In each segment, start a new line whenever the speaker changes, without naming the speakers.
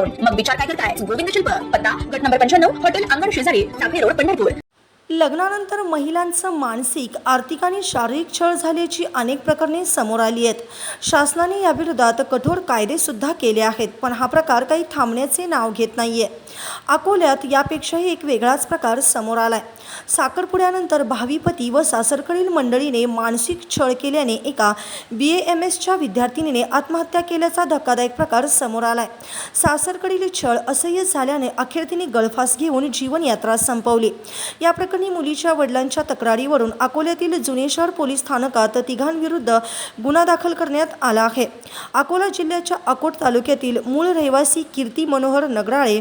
मग विचार काय करताय? गोविंद शिल्प पत्ता गट नंबर पंच्याण्णव हॉटेल अंगण शेजारी टाकळी रोड पंढरपूर.
लग्नानंतर महिलांचं मानसिक आर्थिक आणि शारीरिक छळ झाल्याची अनेक प्रकरणे समोर आली आहेत. शासनाने याविरोधात कठोर कायदेसुद्धा केले आहेत पण हा प्रकार काही थांबण्याचे नाव घेत नाही आहे अकोल्यात यापेक्षाही एक वेगळाच प्रकार समोर आलाय. साखरपुड्यानंतर भावी पती व सासरकडील मंडळीने मानसिक छळ केल्याने एका बी ए एम एसच्या विद्यार्थिनीने आत्महत्या केल्याचा धक्कादायक प्रकार समोर आलाय. सासरकडील छळ असह्य झाल्याने अखेर तिने गळफास घेऊन जीवनयात्रा संपवली. या प्रकरणी मुलीच्या वडिलांच्या तक्रारीवरून अकोल्यातील जुने शहर पोलीस स्थानकात तिघांविरुद्ध गुन्हा दाखल करण्यात आला आहे. अकोला जिल्ह्याच्या अकोट तालुक्यातील मूळ रहिवासी कीर्ती मनोहर नगराळे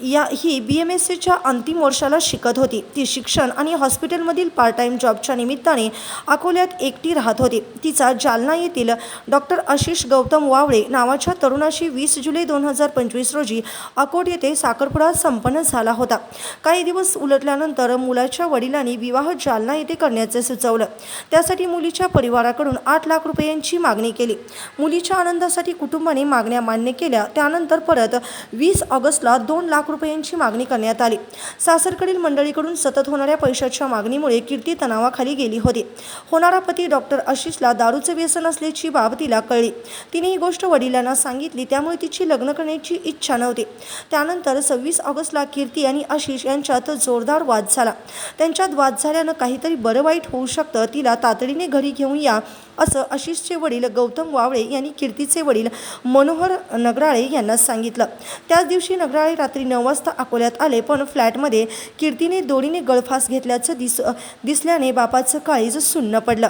या ही बी एम एस सीच्या अंतिम वर्षाला शिकत होती. ती शिक्षण आणि हॉस्पिटलमधील पार्ट टाईम जॉबच्या निमित्ताने अकोल्यात एकटी राहत होती. तिचा जालना येथील डॉक्टर आशिष गौतम वावळे नावाच्या तरुणाशी वीस जुलै दोन हजार पंचवीस रोजी अकोट येथे साखरपुडा संपन्न झाला होता. काही दिवस उलटल्यानंतर मुलाच्या वडिलांनी विवाह जालना येथे करण्याचे सुचवलं. त्यासाठी मुलीच्या परिवाराकडून आठ लाख रुपयांची मागणी केली. मुलीच्या आनंदासाठी कुटुंबाने मागण्या मान्य केल्या. त्यानंतर परत वीस ऑगस्टला दोन लाख लाख रुपयांची मागणी करण्यात आली. सासरकडील मंडळीकडून सतत होणाऱ्या पैशाच्या मागणीमुळे कीर्ती तणावाखाली गेली होती. होणारा पती डॉक्टर आशिषला दारूचे व्यसन असल्याची बाब तिला कळली. तिने ही गोष्ट वडिलांना सांगितली त्यामुळे तिची लग्न करण्याची इच्छा नव्हती. त्यानंतर सव्वीस ऑगस्टला कीर्ती आणि आशिष यांच्यात जोरदार वाद झाला. त्यांच्यात वाद झाल्यानं काहीतरी बरं वाईट होऊ शकतं तिला तातडीने घरी घेऊन या असं आशिषचे वडील गौतम वावळे यांनी कीर्तीचे वडील मनोहर नगराळे यांना सांगितलं. त्याच दिवशी नगराळे रात्री नऊ वाजता अकोल्यात आले पण फ्लॅटमध्ये कीर्तीने दोरीने गळफास घेतल्याचं दिस दिसल्याने बापाचं काळीज सुन्न पडलं.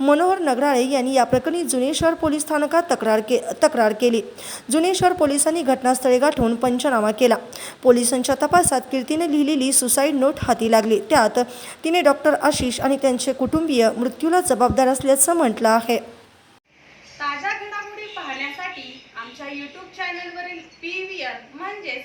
मनोहर नगराळे यांनी या प्रकरणी जुने शहर पोलीस स्थानकात तक्रार के तक्रार केली. जुने शहर पोलिसांनी घटनास्थळी गाठून पंचनामा केला. पोलिसांच्या तपासात कीर्तीने लिहिलेली सुसाईड नोट हाती लागली. त्यात तिने डॉक्टर आशिष आणि त्यांचे कुटुंबीय मृत्यूला जबाबदार असल्याचं म्हटलं आहे.
ताज्या घडामोडी पाहण्यासाठी आमच्या यूट्यूब चॅनलवरील पी व्ही आर म्हणजेच